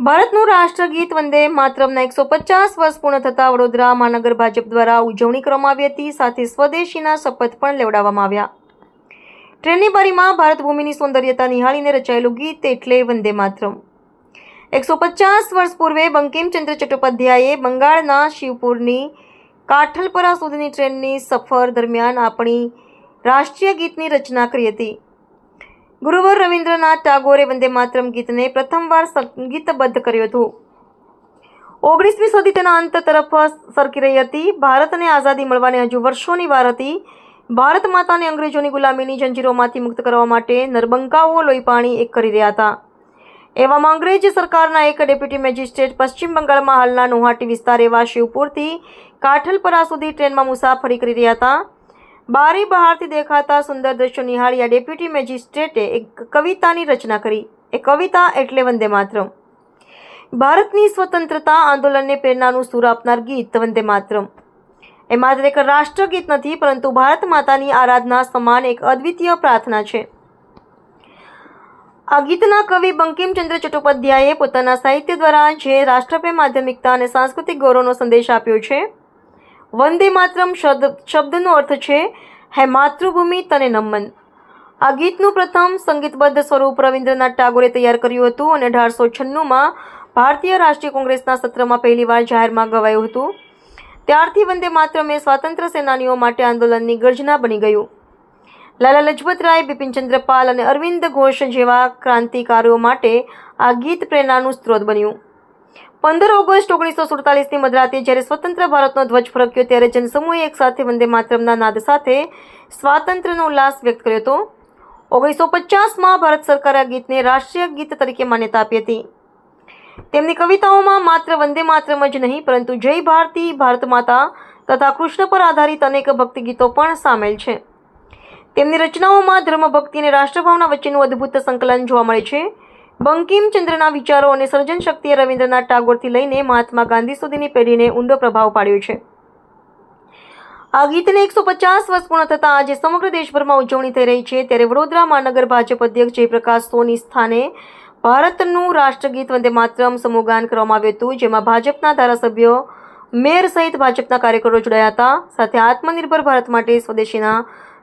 ભારતનું રાષ્ટ્રગીત વંદે માતરમના એકસો પચાસ વર્ષ પૂર્ણ થતા વડોદરા મહાનગર ભાજપ દ્વારા ઉજવણી કરવામાં આવી હતી. સાથે સ્વદેશીના શપથ પણ લેવડાવવામાં આવ્યા. ટ્રેનની બારીમાં ભારત ભૂમિની સૌંદર્યતા નિહાળીને રચાયેલું ગીત એટલે વંદે માતરમ. એકસો પચાસ વર્ષ પૂર્વે બંકિમચંદ્ર ચટ્ટોપાધ્યાયે બંગાળના શિવપુરની કાઠલપરા સુધીની ટ્રેનની સફર દરમિયાન આપણી રાષ્ટ્રીય ગીતની રચના કરી હતી. ગુરુવર રવિન્દ્રનાથ ટાગોરે વંદે માતરમ ગીતને પ્રથમવાર સંગીતબદ્ધ કર્યું હતું. ઓગણીસમી સદી તેના અંત તરફ સરકી રહી હતી. ભારતને આઝાદી મળવાની હજુ વર્ષોની વાર હતી. ભારત માતાને અંગ્રેજોની ગુલામીની જંજીરોમાંથી મુક્ત કરવા માટે નરબંકાઓ, લોહીપાણી એક કરી રહ્યા હતા. એવામાં અંગ્રેજ સરકારના એક ડેપ્યુટી મેજિસ્ટ્રેટ પશ્ચિમ બંગાળમાં હાલના નોહાટી વિસ્તાર એવા શિવપુરથી કાઠલપરા સુધી ટ્રેનમાં મુસાફરી કરી રહ્યા હતા. બારી બહારથી દેખાતા સુંદર દ્રશ્યો નિહાળી આ ડેપ્યુટી મેજિસ્ટ્રેટે એક કવિતાની રચના કરી. એ કવિતા એટલે વંદે માતરમ. ભારતની સ્વતંત્રતા આંદોલનને પ્રેરણાનું સૂર આપનાર ગીત વંદે માતરમ. એ માત્ર એક રાષ્ટ્રગીત નથી, પરંતુ ભારત માતાની આરાધના સમાન એક અદ્વિતીય પ્રાર્થના છે. આ ગીતના કવિ બંકિમચંદ્ર ચટ્ટોપાધ્યાયે પોતાના સાહિત્ય દ્વારા જે રાષ્ટ્રપ્રેમ, માધ્યમિકતા અને સાંસ્કૃતિક ગૌરવનો સંદેશ આપ્યો છે વંદે માતરમ શબ્દ, શબ્દનો અર્થ છે, હે માતૃભૂમિ તને નમન. આ ગીતનું પ્રથમ સંગીતબદ્ધ સ્વરૂપ રવિન્દ્રનાથ ટાગોરે તૈયાર કર્યું હતું અને અઢારસો છન્નુંમાં ભારતીય રાષ્ટ્રીય કોંગ્રેસના સત્રમાં પહેલીવાર જાહેરમાં ગવાયું હતું. ત્યારથી વંદે માતરમ એ સ્વાતંત્ર્ય સેનાનીઓ માટે આંદોલનની ગર્જના બની ગયું. લાલા લજપત રાય બિપિનચંદ્ર અને અરવિંદ ઘોષ જેવા ક્રાંતિકારીઓ માટે આ ગીત પ્રેરણાનું સ્ત્રોત બન્યું. પંદર ઓગસ્ટ ઓગણીસો સુડતાલીસની મધરાતે જ્યારે સ્વતંત્ર ભારતનો ધ્વજ ફરક્યો ત્યારે જનસમૂહે એકસાથે વંદે માતરમના નાદ સાથે સ્વાતંત્ર્યનો ઉલ્લાસ વ્યક્ત કર્યો હતો. ઓગણીસો પચાસમાં ભારત સરકારે આ ગીતને રાષ્ટ્રીય ગીત તરીકે માન્યતા આપી હતી. તેમની કવિતાઓમાં માત્ર વંદે માતરમ જ નહીં, પરંતુ જય ભારતી, ભારત માતા તથા કૃષ્ણ પર આધારિત અનેક ભક્તિ ગીતો પણ સામેલ છે. તેમની રચનાઓમાં ધર્મભક્તિ અને રાષ્ટ્રભાવના વચ્ચેનું અદ્ભુત સંકલન જોવા મળે છે. બંકિમચંદ્રના વિચારો અને સર્જન શક્તિએ રવિન્દ્રનાથ ટાગોરથી લઈને મહાત્મા ગાંધી સુધીની પેઢીને ઊંડો પ્રભાવ પાડ્યો છે. આ ગીતને એકસો પચાસ વર્ષ પૂર્ણ થતાં આજે સમગ્ર દેશભરમાં ઉજવણી થઈ રહી છે. ત્યારે વડોદરા મહાનગર ભાજપ અધ્યક્ષ જયપ્રકાશ સોની સ્થાને ભારતનું રાષ્ટ્રગીત વંદે માતરમ સમૂહગાન કરવામાં આવ્યું હતું, જેમાં ભાજપના ધારાસભ્યો, મેયર સહિત ભાજપના કાર્યકરો જોડાયા હતા. સાથે આત્મનિર્ભર ભારત માટે સ્વદેશીના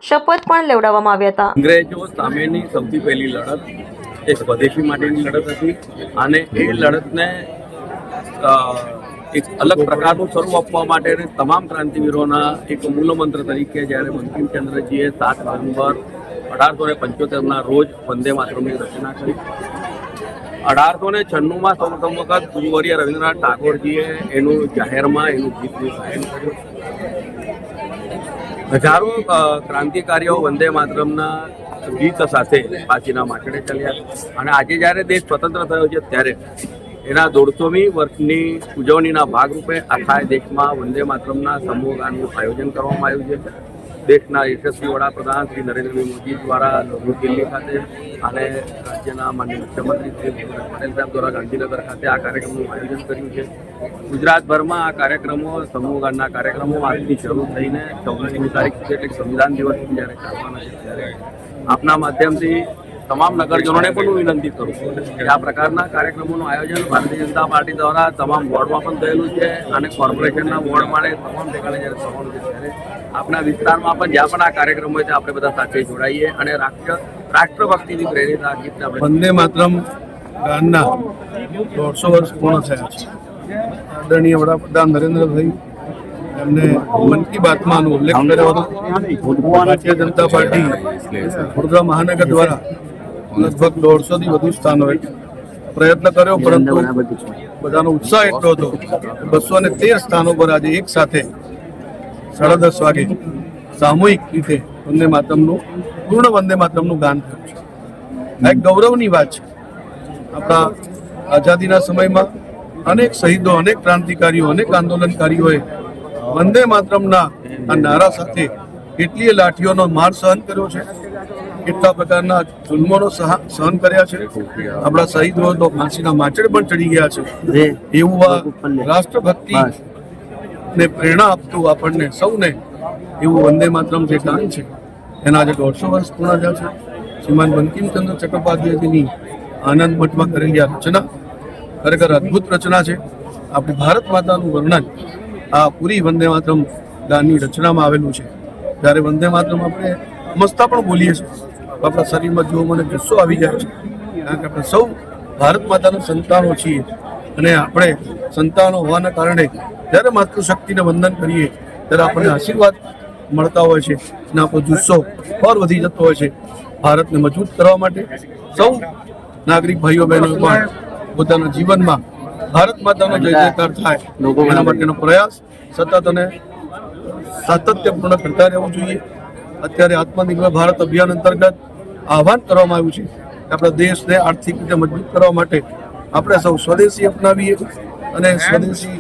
શપથ પણ લેવડાવવામાં આવ્યા હતા. અંગ્રેજો સામેની સૌથી પહેલી લડત એ સ્વદેશી માટેની લડત હતી અને એ લડતને એક અલગ પ્રકારનું સ્વરૂપ આપવા માટે તમામ ક્રાંતિવીરોના એક મૂલમંત્ર તરીકે જ્યારે બંકિમચંદ્રજીએ સાત નવેમ્બર અઢારસો ને પંચોતેરના રોજ વંદે માતરમની રચના કરી. અઢારસો ને છન્નુંમાં સૌ પ્રથમ વખત ગુરુવર્ય રવિન્દ્રનાથ ટાગોરજીએ એનું જાહેરમાં એનું ગીતનું ગાયન કર્યું. હજારો ક્રાંતિકારીઓ વંદે માતરમના ગીત સાથે પાછીના માછડે ચાલ્યા. અને આજે જ્યારે દેશ સ્વતંત્ર થયો છે ત્યારે એના દોઢસોમી વર્ષની ઉજવણીના ભાગરૂપે આખા દેશમાં વંદે માતરમના સમૂહ ગાનનું આયોજન કરવામાં આવ્યું છે. દેશના યશસ્વી વડાપ્રધાન શ્રી નરેન્દ્રભાઈ મોદી દ્વારા નવી દિલ્હી ખાતે અને રાજ્યના માન્ય મુખ્યમંત્રી શ્રી પટેલ સાહેબ દ્વારા ગાંધીનગર ખાતે આ કાર્યક્રમનું આયોજન કર્યું છે. ગુજરાતભરમાં આ કાર્યક્રમો સમૂહગાનના કાર્યક્રમો આજથી શરૂ થઈને ચૌદમી તારીખ સુધી એટલે સંવિધાન દિવસ જ્યારે ચાલવાના છે, ત્યારે આપના માધ્યમથી તમામ નગરજનોને પણ હું વિનંતી કરું છું કે આ પ્રકારના કાર્યક્રમોનું આયોજન ભારતીય જનતા પાર્ટી દ્વારા તમામ વોર્ડમાં પણ થયેલું છે અને કોર્પોરેશનના વોર્ડમાં તમામ ઠેકાણે જ્યારે થવાનું છે ત્યારે આપણા વિસ્તારમાં પણ જ્યાં પણ આ કાર્યક્રમ હોય ત્યાં આપણે બધા સાથે જોડાઈએ અને રાષ્ટ્ર રાષ્ટ્રભક્તિથી પ્રેરિત આ ગીત આપણે વંદે માતરમ ગાનના દોઢસો વર્ષ પૂર્ણ થયા છે. આદરણીય વડાપ્રધાન નરેન્દ્રભાઈ એમને મન કી બાતમાં ઉલ્લેખ કર્યો હતો. ભારતીય જનતા પાર્ટી વડોદરા મહાનગર દ્વારા લગભગ દોઢસોથી વધુ સ્થાનોએ પ્રયત્ન કર્યો પરંતુ બધાનો ઉત્સાહ એટલો હતો. બસો ને તેર સ્થાનો પર આજે એક સાથે સાડા દસ વાગે સામૂહિક રીતે વંદે માતમનું પૂર્ણ વંદે માતમનું ગાન થયું છે. આ એક ગૌરવની વાત છે. આપણા આઝાદીના સમયમાં અનેક શહીદો અનેક ક્રાંતિકારીઓ અનેક આંદોલનકારીઓએ વંદે માતરમના આ નારા સાથે કેટલીય લાઠીઓનો માર સહન કર્યો છે. કેટલા પ્રકારના જુલ્મોનો સહન કર્યા છે? આપણા શહીદો તો ફાંસીના માચડે પણ ચડી ગયા છે. એવું આ રાષ્ટ્રભક્તિ ને પ્રેરણા આપતું આપણને સૌને એવું વંદે માતરમ જે ગાન છે એના આજે દોઢસો વર્ષ પૂર્ણ થયા છે. શ્રીમાન બંકિમચંદ્ર ચટ્ટોપાધ્યાયજીની આનંદ મઠમાં કરેલી આ રચના ખરેખર અદ્ભુત રચના છે. આપણી ભારત માતાનું વર્ણન આ પૂરી વંદે માતરમ ગાનની રચનામાં આવેલું છે. જ્યારે વંદે માતરમ આપણે મસ્તા પણ બોલીએ છીએ. આપણા શરીરમાં જોવો મને જુસ્સો આવી જાય છે. કારણ કે આપણે સૌ ભારત માતાના સંતાનો છીએ. અને આપણે સંતાનો હોવાના કારણે જ્યારે માતૃશક્તિને વંદન કરીએ ત્યારે આપણને આશીર્વાદ મળતા હોય છે અને આપણો જુસ્સો પર વધી જતો હોય છે. ભારતને મજબૂત કરવા માટે સૌ નાગરિક ભાઈઓ બહેનો પણ પોતાના જીવનમાં ભારત માતાનો જય જયકાર થાય. એના માટેનો પ્રયાસ સતત અને સાતત્યપૂર્ણ કરતા રહેવું જોઈએ. અત્યારે આત્મનિર્ભર ભારત અભિયાન અંતર્ગત આહવાન કરવામાં આવ્યું છે આપણા દેશને આર્થિક રીતે મજબૂત કરવા માટે આપણે સૌ સ્વદેશી અપનાવીએ અને સ્વદેશી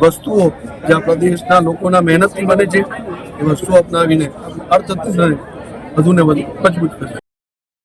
વસ્તુઓ જે આપણા દેશના લોકોના મહેનતથી બને છે, એ વસ્તુઓ અપનાવીને અર્થતંત્રને વધુને વધુ મજબૂત કરીએ